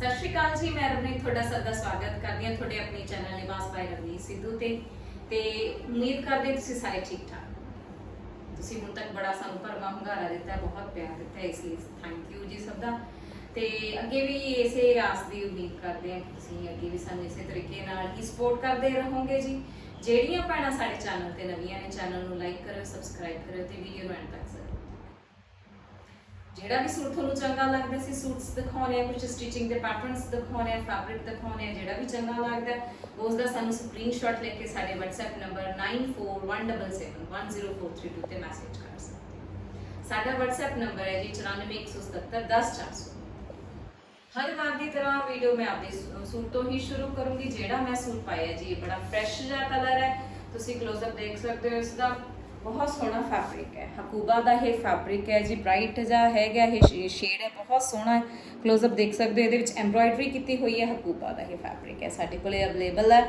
ਸਤਿ ਸ਼੍ਰੀ ਅਕਾਲ ਜੀ, ਮੈਂ ਰਵਨੀਤ ਤੁਹਾਡਾ ਸਭ ਦਾ ਸਵਾਗਤ ਕਰਦੀ ਹਾਂ ਤੁਹਾਡੇ ਆਪਣੇ ਚੈਨਲ ਨਿਵਾਸ ਬਾਈ ਰਵਨੀਤ ਸਿੱਧੂ ਤੇ। ਤੇ ਉਮੀਦ ਕਰਦੇ ਤੁਸੀਂ ਸਾਰੇ ਠੀਕ ਠਾਕ ਤੁਸੀਂ ਹੁਣ ਤੱਕ ਬੜਾ ਸਾਨੂੰ ਭਰਵਾਂ ਹੁੰਗਾਰਾ ਦਿੱਤਾ, ਬਹੁਤ ਪਿਆਰ ਦਿੱਤਾ ਇਸ ਲਈ ਥੈਂਕ ਯੂ ਜੀ ਸਭ ਦਾ। ਤੇ ਅੱਗੇ ਵੀ ਇਸੇ ਆਸ ਦੀ ਉਮੀਦ ਕਰਦੇ ਹਾਂ ਕਿ ਤੁਸੀਂ ਅੱਗੇ ਵੀ ਸਾਨੂੰ ਇਸੇ ਤਰੀਕੇ ਨਾਲ ਹੀ ਸਪੋਰਟ ਕਰਦੇ ਰਹੋਗੇ ਜੀ। ਜਿਹੜੀਆਂ ਭੈਣਾਂ ਸਾਡੇ ਚੈਨਲ ਤੇ ਨਵੀਆਂ ਨੇ, ਚੈਨਲ ਨੂੰ ਲਾਈਕ ਕਰਿਓ ਸਬਸਕ੍ਰਾਈਬ ਕਰਿਓ ਤੇ ਵੀਡੀਓ ਨੂੰ ਐਂਡ ਤੱਕ ਜ਼ਰੂਰ ਜਿਹੜਾ ਵੀ ਸੂਟ ਤੁਹਾਨੂੰ ਚੰਗਾ ਲੱਗਦਾ ਸੀ, ਸੂਟਸ ਦਿਖਾਉਣੇ ਆ ਕੁਝ ਸਟਿਚਿੰਗ ਦੇ ਪੈਟਰਨਸ ਦਿਖਾਉਣੇ ਆ ਫੈਬਰਿਕ ਦਿਖਾਉਣੇ ਆ, ਜਿਹੜਾ ਵੀ ਚੰਗਾ ਲੱਗਦਾ ਉਸ ਦਾ ਸਾਨੂੰ ਸਕਰੀਨਸ਼ਾਟ ਲੈ ਕੇ ਸਾਡੇ WhatsApp ਨੰਬਰ 9417710432 ਤੇ ਮੈਸੇਜ ਕਰ ਸਕਦੇ ਸਾਡਾ WhatsApp ਨੰਬਰ ਹੈ ਜੀ 9417710400 ਹਰ ਵਾਰ ਦੀ ਤਰ੍ਹਾਂ ਵੀਡੀਓ ਮੈਂ ਆਪਦੇ ਸੂਟ ਤੋਂ ਹੀ ਸ਼ੁਰੂ ਕਰੂੰਗੀ। ਜਿਹੜਾ ਮੈਂ ਸੂਟ ਪਾਇਆ ਜੀ, ਇਹ ਬੜਾ ਫਰੈਸ਼ ਜਿਹਾ ਕਲਰ ਹੈ। ਤੁਸੀਂ ਕਲੋਜ਼ਅਪ ਦੇਖ ਸਕਦੇ ਹੋ ਇਸ ਦਾ। ਬਹੁਤ ਸੋਹਣਾ ਫੈਬਰਿਕ ਹੈ। ਹਕੂਬਾ ਦਾ ਇਹ ਫੈਬਰਿਕ ਹੈ, ਜੀ ਬ੍ਰਾਈਟ ਜਿਹਾ ਹੈਗਾ, ਇਹ ਸ਼ੇਡ ਹੈ, ਬਹੁਤ ਸੋਹਣਾ ਹੈ। ਕਲੋਜ਼ਅਪ ਦੇਖ ਸਕਦੇ ਹੋ, ਇਹਦੇ ਵਿੱਚ ਐਮਬ੍ਰਾਇਡਰੀ ਕੀਤੀ ਹੋਈ ਹੈ, ਹਕੂਬਾ ਦਾ ਇਹ ਫੈਬਰਿਕ ਹੈ, ਸਾਡੇ ਕੋਲੇ ਅਵੇਲੇਬਲ ਹੈ।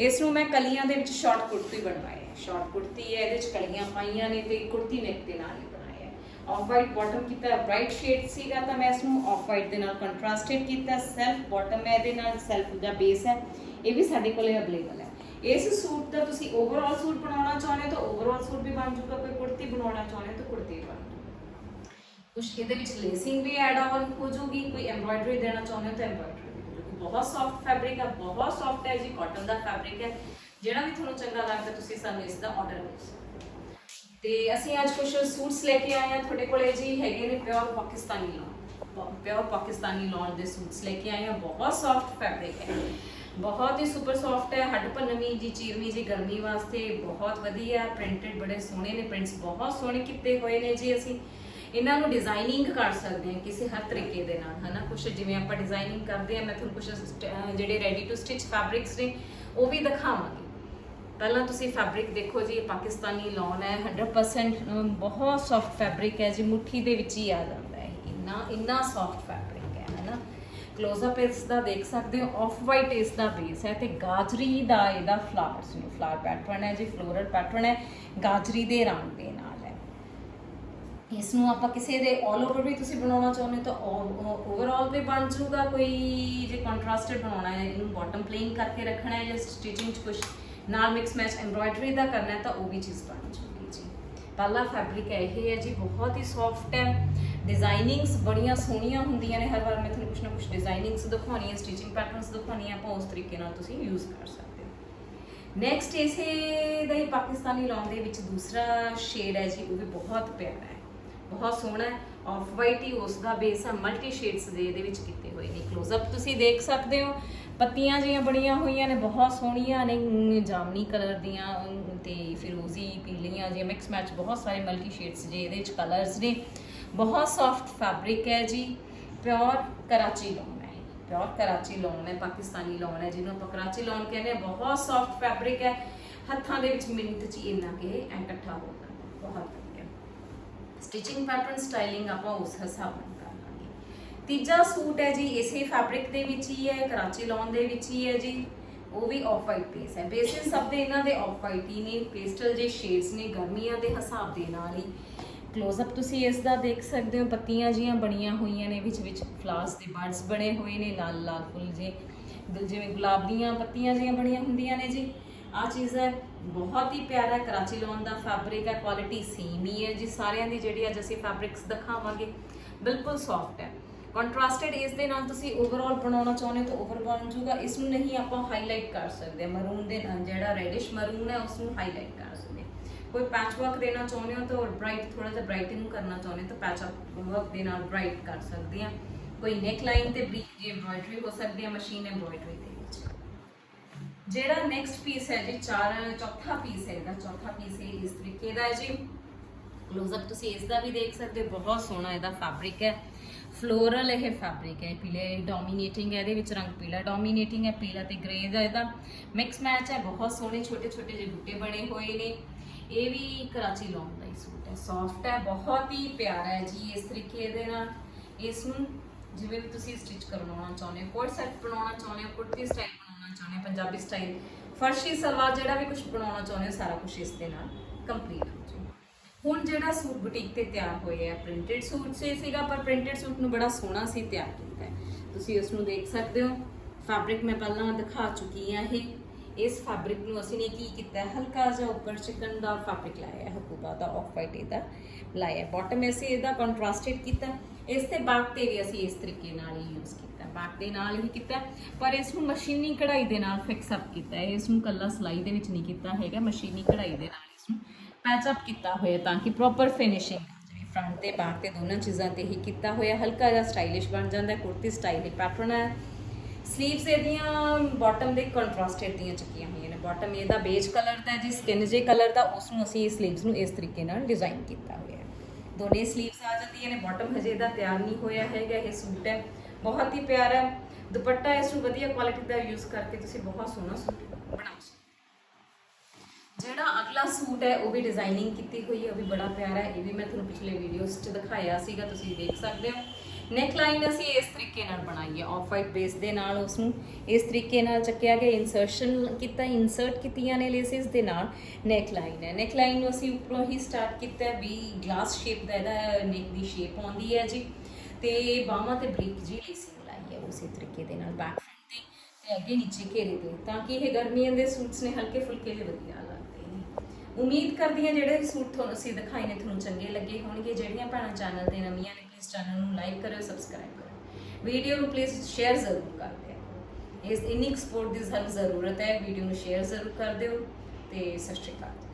ਇਸ ਨੂੰ ਮੈਂ ਕਲੀਆਂ ਦੇ ਵਿੱਚ ਸ਼ਾਰਟ ਕੁੜਤੀ ਬਣਵਾਈ ਹੈ। ਸ਼ਾਰਟ ਕੁੜਤੀ ਹੈ, ਇਹਦੇ ਵਿੱਚ ਕਲੀਆਂ ਪਾਈਆਂ ਨੇ ਤੇ ਕੁੜਤੀ ਨੈਕ ਦੇ ਨਾਲ ਹੀ ਬਣਾਇਆ ਹੈ। ਆਫ ਵਾਈਟ ਬਾਟਮ ਕੀਤਾ ਬ੍ਰਾਈਟ ਸ਼ੇਡ ਸੀਗਾ ਤਾਂ ਮੈਂ ਇਸ ਨੂੰ ਆਫ ਵਾਈਟ ਦੇ ਨਾਲ ਕੰਟਰਾਸਟਡ ਕੀਤਾ ਸੈਲਫ ਬਾਟਮ ਹੈ ਇਹਦੇ ਨਾਲ ਸੈਲਫ ਦਾ ਬੇਸ ਹੈ, ਇਹ ਵੀ ਸਾਡੇ ਕੋਲੇ ਅਵੇਲੇਬਲ ਹੈ। ਇਸ ਸੂਟ ਦਾ ਤੁਸੀਂ ਓਵਰਆਲ ਸੂਟ ਬਣਾਉਣਾ ਚਾਹੁੰਦੇ ਹੋ ਤਾਂ ਓਵਰਆਲ ਸੂਟ ਵੀ ਬਣ ਜੂਗਾ ਕੋਈ ਕੁੜਤੀ ਬਣਾਉਣਾ ਚਾਹੁੰਦੇ ਹੋ ਤਾਂ ਕੁੜਤੀ ਵੀ ਬਣ ਜੂਗਾ ਕੁਝ ਇਹਦੇ ਵਿੱਚ ਲੇਸਿੰਗ ਵੀ ਐਡ ਆਨ ਹੋ ਜੂਗੀ ਕੋਈ ਐਮਬ੍ਰਾਇਡਰੀ ਦੇਣਾ ਚਾਹੁੰਦੇ ਹੋ ਤਾਂ ਐਮਬ੍ਰਾਇਡਰੀ ਵੀ ਹੋ ਜੂਗੀ ਬਹੁਤ ਸੌਫਟ ਫੈਬਰਿਕ ਹੈ ਬਹੁਤ ਸੌਫਟ ਹੈ ਜੀ ਕਾਟਨ ਦਾ ਫੈਬਰਿਕ ਹੈ। ਜਿਹੜਾ ਵੀ ਤੁਹਾਨੂੰ ਚੰਗਾ ਲੱਗਦਾ ਤੁਸੀਂ ਸਾਨੂੰ ਇਸ ਦਾ ਆਰਡਰ ਕਰ ਸਕਦੇ ਹੋ ਤੇ ਅਸੀਂ ਅੱਜ ਕੁਝ ਸੂਟਸ ਲੈ ਕੇ ਆਏ ਹਾਂ, ਤੁਹਾਡੇ ਕੋਲੇ ਜੀ ਹੈਗੇ ਨੇ pure Pakistani lawn pure Pakistani lawn ਦੇ ਸੂਟਸ ਲੈ ਕੇ ਆਏ ਹਾਂ, ਬਹੁਤ ਸੌਫਟ ਫੈਬਰਿਕ ਹੈ। ਬਹੁਤ ਹੀ ਸੁਪਰ ਸੌਫਟ ਹੈ, ਹੱਡ ਭੰਨਵੀਂ ਜੀ, ਚੀਰਵੀਂ ਜੀ, ਗਰਮੀ ਵਾਸਤੇ ਬਹੁਤ ਵਧੀਆ ਪ੍ਰਿੰਟਡ ਬੜੇ ਸੋਹਣੇ ਨੇ ਪ੍ਰਿੰਟਸ ਬਹੁਤ ਸੋਹਣੇ ਕੀਤੇ ਹੋਏ ਨੇ ਜੀ ਅਸੀਂ। ਇਹਨਾਂ ਨੂੰ ਡਿਜ਼ਾਈਨਿੰਗ ਕਰ ਸਕਦੇ ਹਾਂ ਕਿਸੇ ਹਰ ਤਰੀਕੇ ਦੇ ਨਾਲ, ਹਨਾ? ਕੁਝ ਜਿਵੇਂ ਆਪਾਂ ਡਿਜ਼ਾਈਨਿੰਗ ਕਰਦੇ ਹਾਂ, ਮੈਂ ਤੁਹਾਨੂੰ ਕੁਝ ਜਿਹੜੇ ਰੈਡੀ ਟੂ ਸਟਿਚ ਫੈਬਰਿਕਸ ਨੇ, ਉਹ ਵੀ ਦਿਖਾਵਾਂਗੀ। ਪਹਿਲਾਂ ਤੁਸੀਂ ਫੈਬਰਿਕ ਦੇਖੋ ਜੀ ਪਾਕਿਸਤਾਨੀ ਲੌਨ ਹੈ 100% ਬਹੁਤ ਸੌਫਟ ਫੈਬਰਿਕ ਹੈ ਜੀ, ਮੁੱਠੀ ਦੇ ਵਿੱਚ ਹੀ ਆ ਜਾਂਦਾ ਹੈ। ਇੰਨਾ ਇੰਨਾ ਸੌਫਟ ਫੈਬਰਿਕ ਕਲੋਜ਼ਅਪ ਇਸ ਦਾ ਦੇਖ ਸਕਦੇ ਹੋ ਆਫ ਵਾਈਟ ਇਸ ਦਾ ਬੇਸ ਹੈ ਤੇ ਗਾਜਰੀ ਦਾ ਇਹਦਾ ਫਲਾਵਰਸ ਨੂੰ ਫਲਾਵਰ ਪੈਟਰਨ ਹੈ ਜੀ ਫਲੋਰਲ ਪੈਟਰਨ ਹੈ, ਗਾਜਰੀ ਦੇ ਰੰਗ ਦੇ ਨਾਲ ਹੈ। ਇਸ ਨੂੰ ਆਪਾਂ ਕਿਸੇ ਦੇ 올 ਓਵਰ ਵੀ ਤੁਸੀਂ ਬਣਾਉਣਾ ਚਾਹੁੰਦੇ ਹੋ ਤਾਂ ਓਵਰਆਲ ਵੀ ਬਣ ਜਾਊਗਾ, ਕੋਈ ਜੇ ਕੰਟਰਾਸਟਡ ਬਣਾਉਣਾ ਹੈ, ਇਹਨੂੰ ਬਾਟਮ ਪਲੇਨ ਕਰਕੇ ਰੱਖਣਾ ਹੈ ਜਾਂ ਸਟਿਚਿੰਗ ਚ ਕੁਝ ਨਾਲ ਮਿਕਸ ਮੈਚ ਐਮਬ੍ਰਾਇਡਰੀ ਦਾ ਕਰਨਾ ਹੈ ਤਾਂ ਉਹ ਵੀ ਚੀਜ਼ ਬਣ ਜੂਗੀ ਜੀ। ਪਹਿਲਾ ਫੈਬਰਿਕ ਇਹ ਹੈ ਜੀ, ਬਹੁਤ ਹੀ ਸੌਫਟ ਹੈ। ਡਿਜ਼ਾਈਨਿੰਗਸ ਬੜੀਆਂ ਸੋਹਣੀਆਂ ਹੁੰਦੀਆਂ ਨੇ। ਹਰ ਵਾਰ ਮੈਂ ਤੁਹਾਨੂੰ ਕੁਝ ਨਾ ਕੁਝ ਡਿਜ਼ਾਈਨਿੰਗਸ ਦਿਖਾਉਣੀਆਂ ਸਟਿਚਿੰਗ ਪੈਟਰਨਸ ਦਿਖਾਉਣੀ ਹੈ ਆਪਾਂ ਉਸ ਤਰੀਕੇ ਨਾਲ ਤੁਸੀਂ ਯੂਜ਼ ਕਰ ਸਕਦੇ ਹੋ। ਨੈਕਸਟ ਇਸੇ ਦਾ ਹੀ ਪਾਕਿਸਤਾਨੀ ਲੌਂਗ ਦੇ ਵਿੱਚ ਦੂਸਰਾ ਸ਼ੇਡ ਹੈ ਜੀ ਉਹ ਵੀ ਬਹੁਤ ਪਿਆਰਾ ਹੈ। ਬਹੁਤ ਸੋਹਣਾ ਹੈ। ਆਫ ਵਾਈਟ ਹੀ ਉਸ ਦਾ ਬੇਸ ਹੈ ਮਲਟੀ ਸ਼ੇਡਸ ਦੇ ਇਹਦੇ ਵਿੱਚ ਕੀਤੇ ਹੋਏ ਨੇ। ਕਲੋਜ਼ਅਪ ਤੁਸੀਂ ਦੇਖ ਸਕਦੇ ਹੋ ਪੱਤੀਆਂ ਜੀਆਂ ਬਣੀਆਂ ਹੋਈਆਂ ਨੇ ਬਹੁਤ ਸੋਹਣੀਆਂ ਨੇ ਜਾਮਨੀ ਕਲਰ ਦੀਆਂ ਅਮ, ਤੇ ਫਿਰੋਜ਼ੀ ਪੀਲੀਆਂ ਜਿਹੀਆਂ ਮਿਕਸ ਮੈਚ ਬਹੁਤ ਸਾਰੇ ਮਲਟੀ ਸ਼ੇਡਸ ਜੇ ਇਹਦੇ ਵਿੱਚ ਕਲਰਸ ਨੇ। ਬਹੁਤ ਸੌਫਟ ਫੈਬਰਿਕ ਹੈ ਜੀ ਪਿਓਰ ਕਰਾਚੀ ਲੌਨ ਹੈ। ਪਿਓਰ ਕਰਾਚੀ ਲੌਨ ਹੈ, ਪਾਕਿਸਤਾਨੀ ਲੌਨ ਹੈ, ਜਿਹਨੂੰ ਆਪਾਂ ਕਰਾਚੀ ਲੌਨ ਕਹਿੰਦੇ ਆ ਬਹੁਤ ਸੌਫਟ ਫੈਬਰਿਕ ਹੈ। ਹੱਥਾਂ ਦੇ ਵਿੱਚ ਮਿੰਟ ਚ ਇੰਨਾ ਕਿ ਇਹ ਇਕੱਠਾ ਹੋ ਜਾਂਦਾ ਬਹੁਤ ਵਧੀਆ। ਸਟਿਚਿੰਗ ਪੈਟਰਨ ਸਟਾਈਲਿੰਗ ਆਪਾਂ ਉਸ ਹਿਸਾਬ ਨਾਲ ਕਰ ਲਾਂਗੇ। ਤੀਜਾ ਸੂਟ ਹੈ ਜੀ, ਇਸੇ ਫੈਬਰਿਕ ਦੇ ਵਿੱਚ ਹੀ ਹੈ, ਕਰਾਚੀ ਲੌਨ ਦੇ ਵਿੱਚ ਹੀ ਹੈ ਜੀ। ਉਹ ਵੀ ਆਫ ਵਾਈਟ ਪੇਸ ਹੈ। ਬੇਸਿਸ ਸਭ ਦੇ ਇਹਨਾਂ ਦੇ ਆਫ ਵਾਈਟ ਹੀ ਨੇ। ਪੇਸਟਲ ਜੇ ਸ਼ੇਡਸ ਨੇ, ਗਰਮੀਆਂ ਦੇ ਹਿਸਾਬ ਦੇ ਨਾਲ ਹੀ। ਕਲੋਜ਼ਅਪ ਤੁਸੀਂ ਇਸ ਦਾ ਦੇਖ ਸਕਦੇ ਹੋ ਪੱਤੀਆਂ ਜੀਆਂ ਬਣੀਆਂ ਹੋਈਆਂ ਨੇ, ਵਿੱਚ ਵਿੱਚ ਫਲਾਸ ਦੇ ਬਰਡਸ ਬਣੇ ਹੋਏ ਨੇ, ਲਾਲ ਲਾਲ ਫੁੱਲ ਜੇ। ਜਿਵੇਂ ਗੁਲਾਬ ਦੀਆਂ ਪੱਤੀਆਂ ਜੀਆਂ ਬਣੀਆਂ ਹੁੰਦੀਆਂ ਨੇ ਜੀ। ਆ ਚੀਜ਼ ਹੈ, ਬਹੁਤ ਹੀ ਪਿਆਰਾ ਕਰਾਚੀ ਲੌਨ ਦਾ ਫੈਬਰਿਕ ਹੈ ਕੁਆਲਿਟੀ ਸੇਮ ਹੀ ਹੈ ਜੀ। ਸਾਰਿਆਂ ਦੀ ਜਿਹੜੀ ਅੱਜ ਅਸੀਂ ਫੈਬਰਿਕਸ ਦਿਖਾਵਾਂਗੇ, ਬਿਲਕੁਲ ਸੌਫਟ ਹੈ। ਕੰਟਰਾਸਟਡ ਇਸ ਦੇ ਨਾਲ ਤੁਸੀਂ ਓਵਰਆਲ ਬਣਾਉਣਾ ਚਾਹੁੰਦੇ ਹੋ ਤਾਂ ਓਵਰ ਬਣ ਜਾਊਗਾ। ਇਸ ਨੂੰ ਨਹੀਂ ਆਪਾਂ ਹਾਈਲਾਈਟ ਕਰ ਸਕਦੇ। ਮਰੂਨ ਦੇ ਨਾਲ ਜਿਹੜਾ ਰੈਡਿਸ਼ ਮਰੂਨ ਹੈ ਉਸ ਨੂੰ ਹਾਈਲਾਈਟ ਕਰ ਸਕਦੇ ਹਾਂ। ਕੋਈ ਪੈਚ ਵਰਕ ਦੇਣਾ ਚਾਹੁੰਦੇ ਹੋ ਤਾਂ ਬ੍ਰਾਈਟ ਥੋੜਾ ਜਿਹਾ ਬ੍ਰਾਈਟਨ ਕਰਨਾ ਚਾਹੁੰਦੇ ਹੋ ਤਾਂ ਪੈਚ ਵਰਕ ਦੇ ਨਾਲ ਬ੍ਰਾਈਟ ਕਰ ਸਕਦੇ ਆ ਕੋਈ ਨੈਕ ਲਾਈਨ ਤੇ ਬਰੀਕ ਜੀ ਐਮਬ੍ਰਾਇਡਰੀ ਹੋ ਸਕਦੀ ਹੈ ਮਸ਼ੀਨ ਐਮਬ੍ਰਾਇਡਰੀ ਦੇ ਵਿੱਚ। ਜਿਹੜਾ ਨੈਕਸਟ ਪੀਸ ਹੈ ਜੀ, ਚਾਰ, ਚੌਥਾ ਪੀਸ ਹੈ ਇਹਦਾ, ਚੌਥਾ ਪੀਸ ਹੈ ਇਸ ਤਰੀਕੇ ਦਾ ਹੈ ਜੀ। ਕਲੋਜ਼ਅਪ ਤੁਸੀਂ ਇਸ ਦਾ ਵੀ ਦੇਖ ਸਕਦੇ ਹੋ, ਬਹੁਤ ਸੋਹਣਾ ਇਹਦਾ ਫੈਬਰਿਕ ਹੈ। ਫਲੋਰਲ ਇਹ ਫੈਬਰਿਕ ਹੈ ਪੀਲੇ ਡੋਮੀਨੇਟਿੰਗ ਹੈ, ਇਹਦੇ ਵਿੱਚ ਰੰਗ ਪੀਲਾ ਡੋਮੀਨੇਟਿੰਗ ਹੈ, ਪੀਲਾ ਤੇ ਗ੍ਰੇ ਦਾ ਇਹਦਾ ਮਿਕਸ ਮੈਚ ਹੈ। ਬਹੁਤ ਸੋਹਣੇ ਛੋਟੇ ਛੋਟੇ ਜਿਹੇ ਬੂਟੇ ਬਣੇ ਹੋਏ ਨੇ। ਇਹ ਵੀ ਕਰਾਚੀ ਲੌਂਗ ਦਾ ਹੀ ਸੂਟ ਹੈ। ਸੌਫਟ ਹੈ, ਬਹੁਤ ਹੀ ਪਿਆਰਾ ਹੈ ਜੀ ਇਸ ਤਰੀਕੇ ਦੇ ਨਾਲ। ਇਸ ਨੂੰ ਜਿਵੇਂ ਵੀ ਤੁਸੀਂ ਸਟਿਚ ਕਰਵਾਉਣਾ ਚਾਹੁੰਦੇ ਹੋ ਕੋਟ ਸੈਟ ਬਣਾਉਣਾ ਚਾਹੁੰਦੇ ਹੋ, ਕੁੜਤੀ ਸਟਾਈਲ ਬਣਾਉਣਾ ਚਾਹੁੰਦੇ ਹੋ, ਪੰਜਾਬੀ ਸਟਾਈਲ ਫਰਸ਼ੀ ਸਲਵਾਰ ਜਿਹੜਾ ਵੀ ਕੁਝ ਬਣਾਉਣਾ ਚਾਹੁੰਦੇ ਹੋ, ਸਾਰਾ ਕੁਝ ਇਸ ਦੇ ਨਾਲ ਕੰਪਲੀਟ ਹੋ ਜਾਊਗਾ ਹੁਣ ਜਿਹੜਾ ਸੂਟ ਬੁਟੀਕ ਤੇ ਤਿਆਰ ਹੋਏ ਹੈ ਪ੍ਰਿੰਟਡ ਸੂਟ ਸੀ ਸੀਗਾ, ਪਰ ਪ੍ਰਿੰਟਡ ਸੂਟ ਨੂੰ ਬੜਾ ਸੋਹਣਾ ਸੀ ਤਿਆਰ ਕੀਤਾ ਹੈ। ਤੁਸੀਂ ਇਸ ਨੂੰ ਦੇਖ ਸਕਦੇ ਹੋ। ਫੈਬਰਿਕ ਮੈਂ ਪਹਿਲਾਂ ਦਿਖਾ ਚੁੱਕੀ ਹਾਂ, ਇਹ ਇਸ ਫੈਬਰਿਕ ਨੂੰ ਅਸੀਂ ਨੇ ਕੀ ਕੀਤਾ ਹਲਕਾ ਜਿਹਾ ਉੱਪਰ ਚਿਕਨ ਦਾ ਫੈਬਰਿਕ ਲਾਇਆ ਹੈ, ਹਕੂਬਾ ਦਾ ਆਫ ਵਾਈਟ ਇਹਦਾ ਲਾਇਆ ਬਾਟਮ ਅਸੀਂ ਇਹਦਾ ਕੰਟਰਾਸਟਡ ਕੀਤਾ ਇਸ ਤੇ ਬਾਕ ਤੇ ਵੀ ਅਸੀਂ ਇਸ ਤਰੀਕੇ ਨਾਲ ਹੀ ਯੂਜ਼ ਕੀਤਾ ਬਾਕ ਦੇ ਨਾਲ ਹੀ ਕੀਤਾ ਪਰ ਇਸ ਨੂੰ ਮਸ਼ੀਨੀ ਕਢਾਈ ਦੇ ਨਾਲ ਫਿਕਸ ਅਪ ਕੀਤਾ ਹੈ। ਇਸ ਨੂੰ ਕੱਲਾ ਸਲਾਈ ਦੇ ਵਿੱਚ ਨਹੀਂ ਕੀਤਾ ਹੈਗਾ, ਮਸ਼ੀਨੀ ਕਢਾਈ ਦੇ ਨਾਲ ਇਸ ਨੂੰ ਪੈਚ ਅਪ ਕੀਤਾ ਹੋਇਆ ਤਾਂ ਕਿ ਪ੍ਰੋਪਰ ਫਿਨਿਸ਼ਿੰਗ ਜਿਹੜੀ ਫਰੰਟ ਤੇ ਬਾਕ ਤੇ ਦੋਨਾਂ ਚੀਜ਼ਾਂ ਤੇ ਹੀ ਕੀਤਾ ਹੋਇਆ ਹਲਕਾ ਜਿਹਾ ਸਟਾਈਲਿਸ਼ ਬਣ ਜਾਂਦਾ ਹੈ, ਕੁੜਤੀ ਸਟਾਈਲ ਦੀ ਪੈਟਰਨ ਹੈ। ਸਲੀਵਸ ਇਹਦੀਆਂ ਬਾਟਮ ਦੇ ਕੰਟਰਾਸਟਡ ਦੀਆਂ ਚੱਕੀਆਂ ਹੋਈਆਂ ਨੇ। ਬਾਟਮ ਇਹਦਾ ਬੇਜ ਕਲਰ ਦਾ ਹੈ ਜੀ ਸਕਿਨ ਜੇ ਕਲਰ ਦਾ ਉਸ ਨੂੰ ਅਸੀਂ ਸਲੀਵਸ ਨੂੰ ਇਸ ਤਰੀਕੇ ਨਾਲ ਡਿਜ਼ਾਈਨ ਕੀਤਾ ਹੋਇਆ ਹੈ। ਦੋਨੇ ਸਲੀਵਸ ਆ ਜਾਂਦੀਆਂ ਨੇ ਬਾਟਮ ਹਜੇ ਇਹਦਾ ਤਿਆਰ ਨਹੀਂ ਹੋਇਆ ਹੈਗਾ, ਇਹ ਸੂਟ ਹੈ। ਬਹੁਤ ਹੀ ਪਿਆਰਾ ਹੈ। ਦੁਪੱਟਾ ਇਸ ਨੂੰ ਵਧੀਆ ਕੁਆਲਿਟੀ ਦਾ ਯੂਜ਼ ਕਰਕੇ ਤੁਸੀਂ ਬਹੁਤ ਸੋਹਣਾ ਸੂਟ ਬਣਾ ਸਕਦੇ ਜਿਹੜਾ ਅਗਲਾ ਸੂਟ ਹੈ, ਉਹ ਵੀ ਡਿਜ਼ਾਈਨਿੰਗ ਕੀਤੀ ਹੋਈ ਹੈ, ਉਹ ਵੀ ਬੜਾ ਪਿਆਰਾ ਹੈ। ਇਹ ਵੀ ਮੈਂ ਤੁਹਾਨੂੰ ਪਿਛਲੇ ਵੀਡੀਓਜ਼ 'ਚ ਦਿਖਾਇਆ ਸੀਗਾ, ਤੁਸੀਂ ਦੇਖ ਸਕਦੇ ਹੋ। ਨੈਕ ਲਾਈਨ ਅਸੀਂ ਇਸ ਤਰੀਕੇ ਨਾਲ ਬਣਾਈ ਹੈ ਆਫ ਵਾਈਟ ਬੇਸ ਦੇ ਨਾਲ ਉਸ ਨੂੰ ਇਸ ਤਰੀਕੇ ਨਾਲ ਚੱਕਿਆ ਗਿਆ ਇਨਸਰਸ਼ਨ ਕੀਤਾ ਇਨਸਰਟ ਕੀਤੀਆਂ ਨੇ ਲੇਸਿਸ ਦੇ ਨਾਲ ਨੈਕ ਲਾਈਨ ਹੈ। ਨੈਕ ਲਾਈਨ ਨੂੰ ਅਸੀਂ ਉੱਪਰੋਂ ਹੀ ਸਟਾਰਟ ਕੀਤਾ ਵੀ ਗਲਾਸ ਸ਼ੇਪ ਦਾ ਇਹਦਾ ਨੈਕ ਦੀ ਸ਼ੇਪ ਆਉਂਦੀ ਹੈ ਜੀ। ਤੇ ਬਾਹਾਂ ਤੇ ਬਰੀਕ ਜੀ ਲੇਸਿੰਗ ਲਾਈ ਹੈ, ਉਸੇ ਤਰੀਕੇ ਦੇ ਨਾਲ ਬੈਕ ਫਰੰਟ ਤੇ ਤੇ ਅੱਗੇ ਨੀਚੇ ਘੇਰੇ ਤੇ। ਤਾਂ ਕਿ ਇਹ ਗਰਮੀਆਂ ਦੇ ਸੂਟਸ ਨੇ ਹਲਕੇ ਫੁਲਕੇ ਜਿਹੇ ਵਧੀਆ ਲੱਗਦੇ ਨੇ। ਉਮੀਦ ਕਰਦੀ ਹਾਂ ਜਿਹੜੇ ਸੂਟ ਤੁਹਾਨੂੰ ਅਸੀਂ ਦਿਖਾਏ ਨੇ, ਤੁਹਾਨੂੰ ਚੰਗੇ ਲੱਗੇ ਹੋਣਗੇ। ਜਿਹੜੀਆਂ ਭੈਣਾਂ ਚੈਨਲ ਤੇ ਨਵੀਆਂ ਨੇ ਪਲੀਜ਼ ਚੈਨਲ ਨੂੰ ਲਾਈਕ ਕਰਿਓ ਸਬਸਕ੍ਰਾਈਬ ਕਰਿਓ। ਵੀਡੀਓ ਨੂੰ ਪਲੀਜ਼ ਸ਼ੇਅਰ ਜ਼ਰੂਰ ਕਰ ਦਿਓ। ਇਸ ਇਨਿਕ ਸਪੋਰਟ ਦੀ ਸਾਨੂੰ ਜ਼ਰੂਰਤ ਹੈ। ਵੀਡੀਓ ਨੂੰ ਸ਼ੇਅਰ ਜ਼ਰੂਰ ਕਰ ਦਿਓ ਤੇ ਸਤਿ ਸ਼੍ਰੀ ਅਕਾਲ।